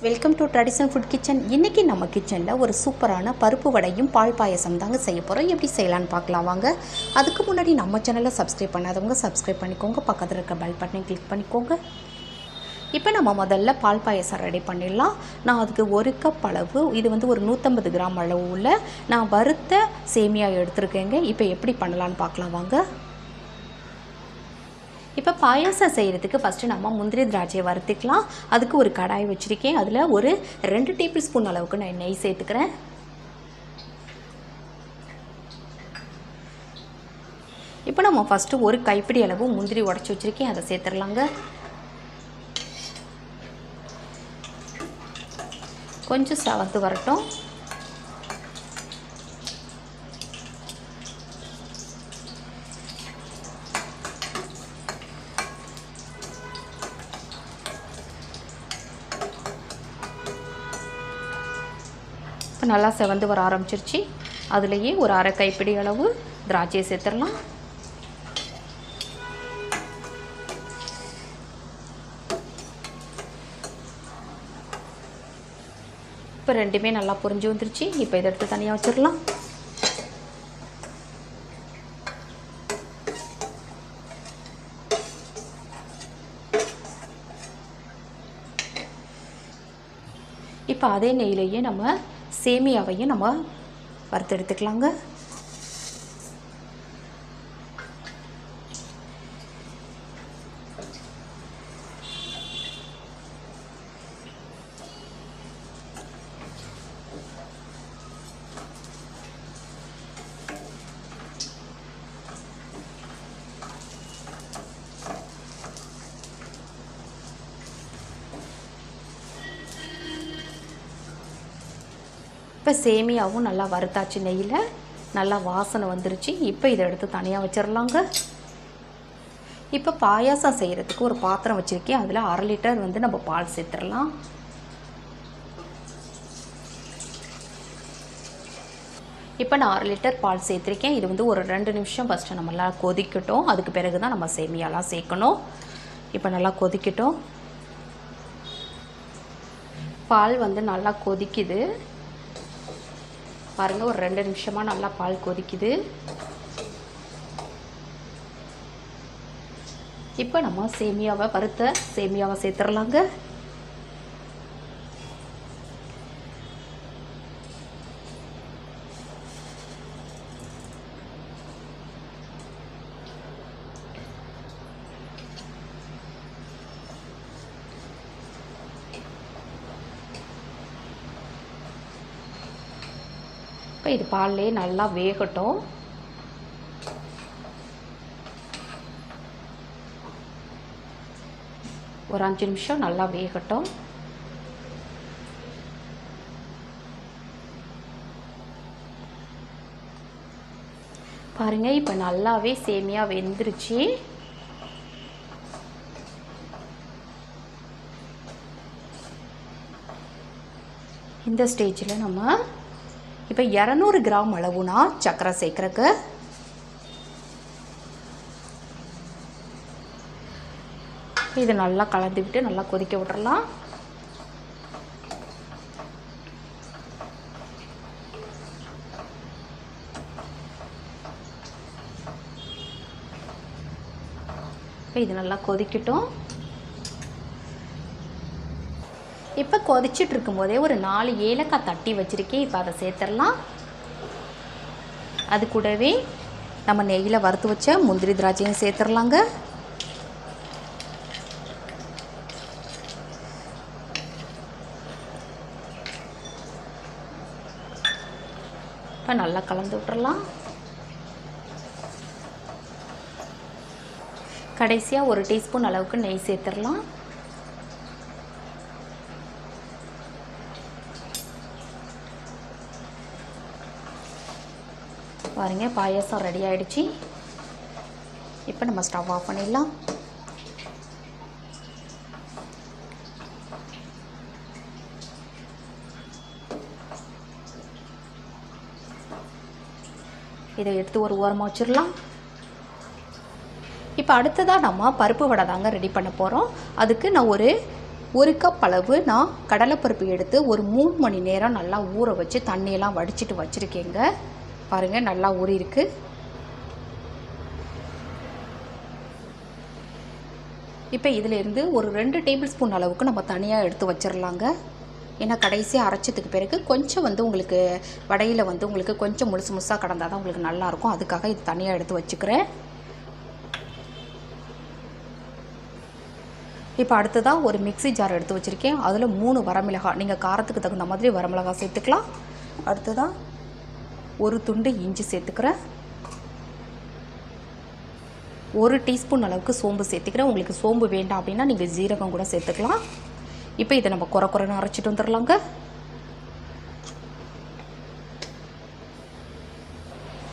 Welcome to traditional food kitchen இன்றைக்கி நம்ம கிச்சனில் ஒரு சூப்பரான பருப்பு வடையும் பால் பாயசம் தாங்க செய்ய போகிறோம் எப்படி செய்யலான்னு பார்க்கலாம் வாங்க. அதுக்கு முன்னாடி நம்ம சேனலை சப்ஸ்கிரைப் பண்ணாதவங்க சப்ஸ்கிரைப் பண்ணிக்கோங்க. பக்கத்தில் இருக்க பெல் பட்டனை கிளிக் பண்ணிக்கோங்க. இப்போ நம்ம முதல்ல பால் பாயசம் ரெடி பண்ணிடலாம். நான் அதுக்கு ஒரு கப் அளவு இது வந்து ஒரு நூற்றம்பது கிராம் அளவு உள்ள நான் வறுத்த சேமியா எடுத்திருக்கேங்க. இப்போ எப்படி பண்ணலான்னு பார்க்கலாம் வாங்க. இப்போ பாயாசம் செய்கிறதுக்கு ஃபஸ்ட்டு நம்ம முந்திரி திராட்சையை வறுத்துக்கலாம். அதுக்கு ஒரு கடாய் வச்சுருக்கேன். அதில் ஒரு ரெண்டு டேபிள் ஸ்பூன் அளவுக்கு நான் நெய் சேர்த்துக்கிறேன். இப்போ நம்ம ஃபஸ்ட்டு ஒரு கைப்பிடி அளவு முந்திரி உடச்சி வச்சுருக்கேன். அதை சேர்த்துடலாங்க. கொஞ்சம் சவந்து வரட்டும். நல்லா செவந்து வர ஆரம்பிச்சிருச்சு. அதுலேயே ஒரு அரை கைப்பிடி அளவு திராட்சையை சேர்த்துடலாம். இப்போ ரெண்டுமே நல்லா புரிஞ்சு வந்துருச்சு. இப்போ இதை எடுத்து தனியாக வச்சிடலாம். இப்போ அதே நெய்யிலேயே நம்ம சேமியாவையும் நம்ம வறுத்தெடுத்துக்கலாங்க. இப்போ சேமியாவும் நல்லா வறுத்தாச்சு நெய்யில். நல்லா வாசனை வந்துருச்சு. இப்போ இதை எடுத்து தனியாக வச்சிடலாங்க இப்போ பாயாசம் செய்கிறதுக்கு ஒரு பாத்திரம் வச்சுருக்கேன். அதில் அரை லிட்டர் வந்து நம்ம பால் சேர்த்துடலாம். இப்போ நான் அரை லிட்டர் பால் சேர்த்துருக்கேன். இது வந்து ஒரு ரெண்டு நிமிஷம் ஃபஸ்ட்டு நம்ம நல்லா கொதிக்கட்டும். அதுக்கு பிறகு தான் நம்ம சேமியாலாம் சேர்க்கணும். இப்போ நல்லா கொதிக்கட்டும். பால் வந்து நல்லா கொதிக்குது. பாருங்கள் ஒரு ரெண்டு நிமிஷமாக நல்லா பால் கொதிக்குது. இப்போ நம்ம சேமியாவை வறுத்த சேமியாவை சேர்த்துடலாங்க. இப்போ இது பால்லே நல்லா வேகட்டும். ஒரு அஞ்சு நிமிஷம் நல்லா வேகட்டும். பாருங்க இப்போ நல்லாவே சேமியா வெந்துருச்சு. இந்த ஸ்டேஜில் நம்ம இப்போ இரநூறு கிராம் அளவுனா சர்க்கரை சேர்க்குறக்கு இதை நல்லா கலந்து விட்டு நல்லா கொதிக்க விட்டுறலாம். இப்போ இது நல்லா கொதிக்கட்டும். இப்போ கொதிச்சுட்டு இருக்கும்போதே ஒரு நாலு ஏலக்காய் தட்டி வச்சுருக்கேன் இப்போ அதை சேர்த்துடலாம் அது கூடவே நம்ம நெய்யில் வறுத்து வச்ச முந்திரி திராட்சையும் சேர்த்துடலாங்க இப்போ நல்லா கலந்து விட்டுறலாம் கடைசியாக ஒரு டீஸ்பூன் அளவுக்கு நெய் சேர்த்துடலாம் பாருங்கள் பாயாசம் ரெடி ஆகிடுச்சி இப்போ நம்ம ஸ்டவ் ஆஃப் பண்ணிடலாம். இதை எடுத்து ஒரு ஓரமாக வச்சிடலாம். இப்போ அடுத்ததாக நம்ம பருப்பு வடை தாங்க ரெடி பண்ண போகிறோம் அதுக்கு நான் ஒரு ஒரு கப் அளவு நான் கடலைப்பருப்பு எடுத்து ஒரு மூணு மணி நேரம் நல்லா ஊற வச்சு தண்ணியெல்லாம் வடிச்சிட்டு வச்சுருக்கேங்க. பாருங்கள் நல்லா ஊறியிருக்கு இப்போ இதிலேருந்து ஒரு ரெண்டு டேபிள் ஸ்பூன் அளவுக்கு நம்ம தனியாக எடுத்து வச்சிடலாங்க ஏன்னா கடைசியாக அரைச்சதுக்கு பிறகு கொஞ்சம் வந்து உங்களுக்கு வடையில் வந்து உங்களுக்கு கொஞ்சம் முழுசு முழுசாக கடந்தால் தான் உங்களுக்கு நல்லாயிருக்கும் அதுக்காக இது தனியாக எடுத்து வச்சுக்கிறேன். இப்போ அடுத்ததாக ஒரு மிக்ஸி ஜார் எடுத்து வச்சுருக்கேன். அதில் மூணு வரமிளகாய் நீங்கள் காரத்துக்கு தகுந்த மாதிரி வரமிளகாய் சேர்த்துக்கலாம். அடுத்ததாக ஒரு துண்டு இஞ்சி சேர்த்துக்கிறேன். ஒரு டீஸ்பூன் அளவுக்கு சோம்பு சேர்த்துக்கிறேன். உங்களுக்கு சோம்பு வேண்டாம் அப்படின்னா நீங்கள் ஜீரகம் கூட சேர்த்துக்கலாம். இப்போ இதை நம்ம குறை குறைன்னு அரைச்சிட்டு வந்துடலாங்க.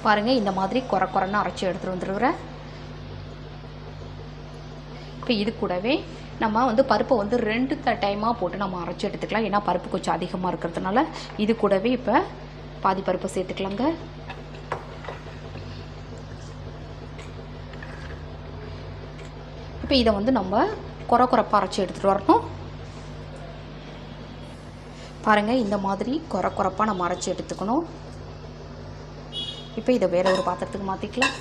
பாருங்கள் இந்த மாதிரி குறை குறைன்னு அரைச்சி எடுத்துகிட்டு வந்துடுறேன். இப்போ இது கூடவே நம்ம வந்து பருப்பை வந்து ரெண்டு த டைமாக போட்டு நம்ம அரைச்சி எடுத்துக்கலாம். ஏன்னா பருப்பு கொஞ்சம் அதிகமாக இருக்கிறதுனால இது கூடவே இப்போ பாதி பருப்பு சேர்த்துக்கலாங்க. இப்போ இதை வந்து நம்ம குறை குறைப்பாக அரைச்சி எடுத்துகிட்டு வரணும். பாருங்கள் இந்த மாதிரி குறை குறைப்பாக நம்ம அரைச்சி எடுத்துக்கணும். இப்போ இதை வேறு ஒரு பாத்திரத்துக்கு மாற்றிக்கலாம்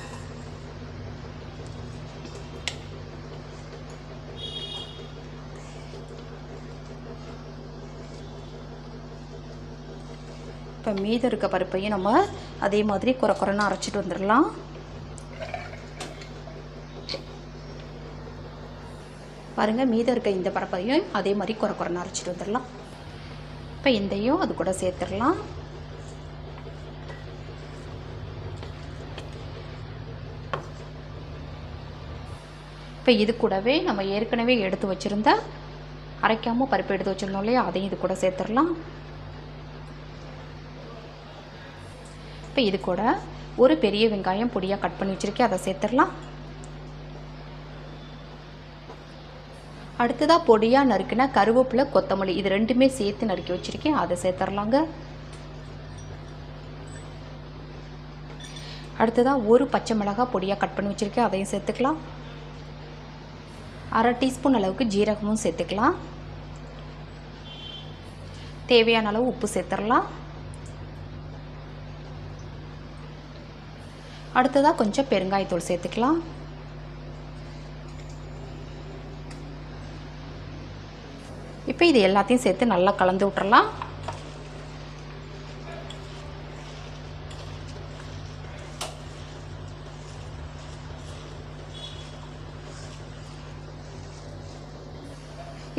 இப்போ மீதம் இருக்க பருப்பையும் நம்ம அதே மாதிரி குறை குறைன்னு அரைச்சிட்டு வந்துடலாம். பாருங்கள் மீதம் இருக்க இந்த பருப்பையும் அதே மாதிரி குறை குறைன்னு அரைச்சிட்டு வந்துடலாம். இப்போ இதையும் அது கூட சேர்த்துடலாம். இப்போ இது கூடவே நம்ம ஏற்கனவே எடுத்து வச்சுருந்த அரைக்காமல் பருப்பு எடுத்து வச்சுருந்தோம் இல்லையா அதையும் இது கூட சேர்த்துடலாம். இப்போ இது கூட ஒரு பெரிய வெங்காயம் பொடியாக கட் பண்ணி வச்சுருக்கேன். அதை சேர்த்துடலாம். அடுத்ததாக பொடியாக நறுக்கின கருவேப்பிலை கொத்தமல்லி இது ரெண்டுமே சேர்த்து நறுக்கி வச்சுருக்கேன். அதை சேர்த்துடலாங்க. அடுத்ததாக ஒரு பச்சை மிளகாய் பொடியாக கட் பண்ணி வச்சுருக்கேன். அதையும் சேர்த்துக்கலாம். அரை டீஸ்பூன் அளவுக்கு ஜீரகமும் சேர்த்துக்கலாம். தேவையான அளவு உப்பு சேர்த்துடலாம். அடுத்ததாக கொஞ்சம் பெருங்காயத்தூள் சேர்த்துக்கலாம். இப்போ இது எல்லாத்தையும் சேர்த்து நல்லா கலந்து விட்டுறலாம்.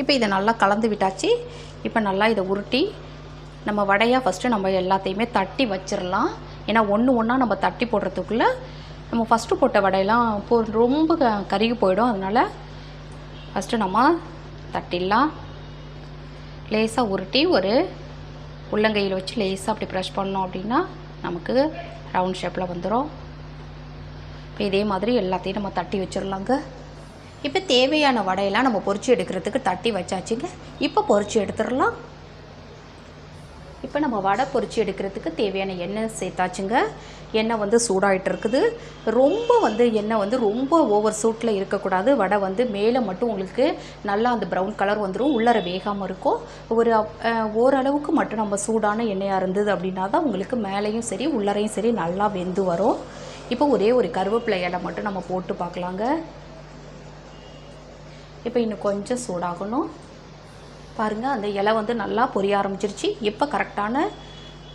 இப்போ இதை நல்லா கலந்து விட்டாச்சு. இப்போ நல்லா இதை உருட்டி நம்ம வடையாக ஃபஸ்ட்டு நம்ம எல்லாத்தையுமே தட்டி வச்சிடலாம் ஏன்னா ஒன்று ஒன்றா நம்ம தட்டி போடுறதுக்குள்ளே நம்ம ஃபஸ்ட்டு போட்ட வடையெல்லாம் போ ரொம்ப க- கருகி போயிடும். அதனால் ஃபஸ்ட்டு நம்ம தட்டிடலாம். லேசாக உருட்டி ஒரு உள்ளங்கையில் வச்சு லேசாக அப்படி ப்ரெஷ் பண்ணோம் அப்படின்னா நமக்கு ரவுண்ட் ஷேப்பில் வந்துடும் இப்போ இதே மாதிரி எல்லாத்தையும் நம்ம தட்டி வச்சிடலாங்க. இப்போ தேவையான வடையெல்லாம் நம்ம பொறிச்சு எடுக்கிறதுக்கு தட்டி வச்சாச்சுங்க. இப்போ பொறிச்சு எடுத்துடலாம். இப்போ நம்ம வடை பொரிச்சு எடுக்கிறதுக்கு தேவையான எண்ணெய் சேர்த்தாச்சுங்க. எண்ணெய் வந்து சூடாகிட்டு இருக்குது. ரொம்ப வந்து எண்ணெய் வந்து ரொம்ப ஓவர் சூட்டில் இருக்கக்கூடாது. வடை வந்து மேலே மட்டும் உங்களுக்கு நல்லா அந்த ப்ரௌன் கலர் வந்துடும் உள்ளர வேகாமல் இருக்கும். ஒரு ஓரளவுக்கு மட்டும் நம்ம சூடான எண்ணெயாக இருந்தது அப்படின்னா தான் உங்களுக்கு மேலேயும் சரி உள்ளரையும் சரி நல்லா வெந்து வரும். இப்போ ஒரே ஒரு கருவேப்பிலை இலை மட்டும் நம்ம போட்டு பார்க்கலாங்க. இப்போ இன்னும் கொஞ்சம் சூடாகணும். பாருங்கள் அந்த இலை வந்து நல்லா பொரிய ஆரம்பிச்சிருச்சு. இப்போ கரெக்டான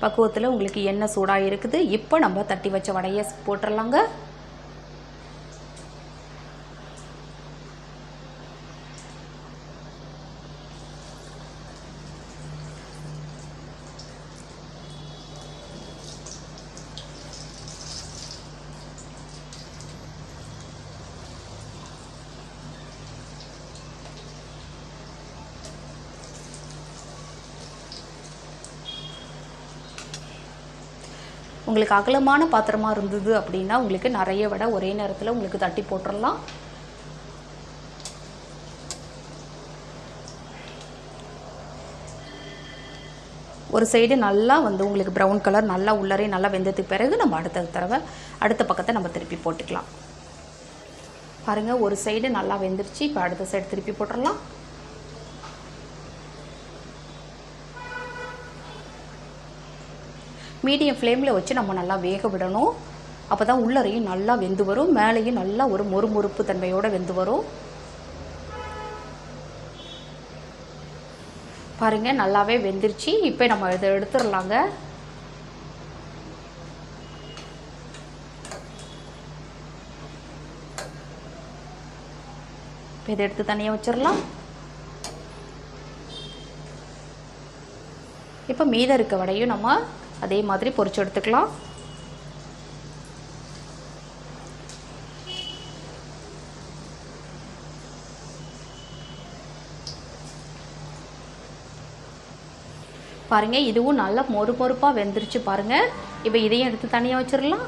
பக்குவத்தில் உங்களுக்கு எண்ணெய் சூடாக இருக்குது. இப்போ நம்ம தட்டி வச்ச வடையை போட்டுடலாங்க உங்களுக்கு அகலமான பாத்திரமாக இருந்தது அப்படின்னா உங்களுக்கு நிறைய வடை ஒரே நேரத்தில் உங்களுக்கு தட்டி போட்டுடலாம் ஒரு சைடு நல்லா வந்து உங்களுக்கு ப்ரௌன் கலர் நல்லா உள்ளரே நல்லா வெந்ததுக்கு பிறகு நம்ம அடுத்த தடவை அடுத்த பக்கத்தை நம்ம திருப்பி போட்டுக்கலாம். பாருங்கள் ஒரு சைடு நல்லா வெந்துருச்சு. இப்போ அடுத்த சைடு திருப்பி போட்டுடலாம் மீடியம் ஃப்ளேமில் வச்சு நம்ம நல்லா வேக விடணும். அப்போ தான் உள்ளரையும் நல்லா வெந்து வரும். மேலேயும் நல்லா ஒரு மொறுமொறுப்பு தன்மையோடு வெந்து வரும். பாருங்க நல்லாவே வெந்துருச்சு. இப்போ நம்ம இதை எடுத்துடலாங்க. இப்போ இதை எடுத்து தனியாக வச்சிடலாம். இப்போ மீதம் இருக்க வடையும் நம்ம அதே மாதிரி பொரிச்சு எடுத்துக்கலாம். பாருங்க இதுவும் நல்லா மொறு மொறுப்பாக வெந்துருச்சு பாருங்க. இப்போ இதையும் எடுத்து தனியாக வச்சிடலாம்.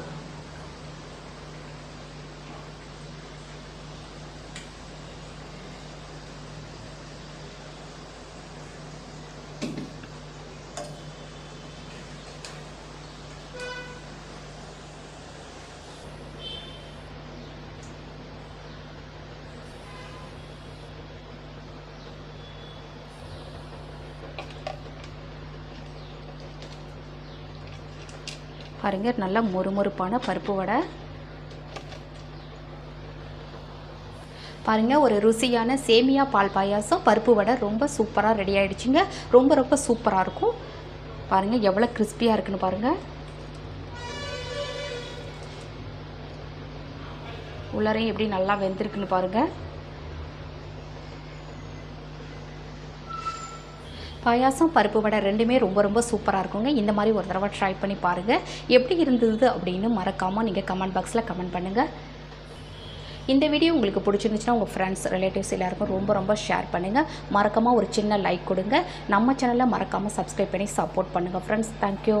பாருங்கள் நல்லா மொறுமொறுப்பான பருப்பு வடை. பாருங்கள் ஒரு ருசியான சேமியா பால் பாயாசம் பருப்பு வடை ரொம்ப சூப்பராக ரெடி ஆகிடுச்சிங்க ரொம்ப ரொம்ப சூப்பராக இருக்கும். பாருங்கள் எவ்வளோ கிறிஸ்பியாக இருக்குன்னு பாருங்க. உள்ளரையும் எப்படி நல்லா வெந்திருக்குன்னு பாருங்கள் பாயாசம் பருப்பு வடை ரெண்டுமே ரொம்ப ரொம்ப சூப்பராக இருக்குங்க. இந்த மாதிரி ஒரு தடவை ட்ரை பண்ணி பாருங்கள் எப்படி இருந்தது அப்படின்னு மறக்காமல் நீங்கள் கமெண்ட் பாக்ஸில் கமெண்ட் பண்ணுங்கள் இந்த வீடியோ உங்களுக்கு பிடிச்சிருந்துச்சுன்னா உங்கள் ஃப்ரெண்ட்ஸ் ரிலேட்டிவ்ஸ் எல்லாருக்கும் ரொம்ப ரொம்ப ஷேர் பண்ணுங்கள் மறக்காமல் ஒரு சின்ன லைக் கொடுங்க. நம்ம சேனலில் மறக்காமல் சப்ஸ்கிரைப் பண்ணி சப்போர்ட் பண்ணுங்கள் ஃப்ரெண்ட்ஸ் தேங்க்யூ